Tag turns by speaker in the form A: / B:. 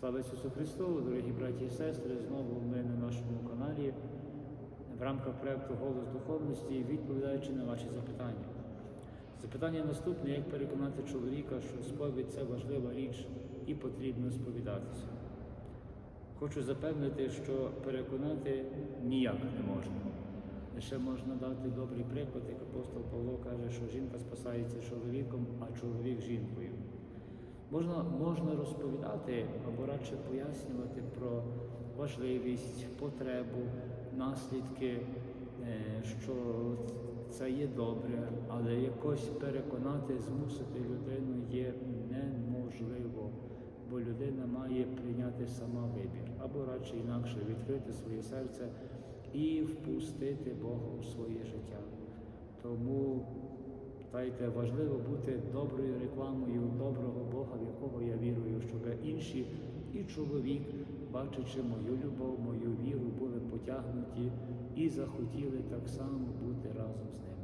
A: Слава Ісусу Христу, дорогі браті і сестри! Знову ми на нашому каналі в рамках проєкту Голос духовності відповідаючи на ваші запитання. Запитання наступне: як переконати чоловіка, що сповідь це важлива річ і потрібно сповідатися. Хочу запевнити, що переконати ніяк не можна. Лише можна дати добрий приклад, як апостол Павло каже, що жінка спасається чоловіком, а чоловік жінкою. Можна, можна розповідати або радше пояснювати про важливість, потребу, наслідки, е, що це є добре, але якось переконати, змусити людину є неможливо, бо людина має прийняти сама вибір, або радше інакше відкрити своє серце і впустити Бога у своє життя. Тому Знаєте, важливо бути доброю рекламою інші і чоловік, бачачи мою любов, мою віру, були потягнуті і захотіли так само бути разом з ним.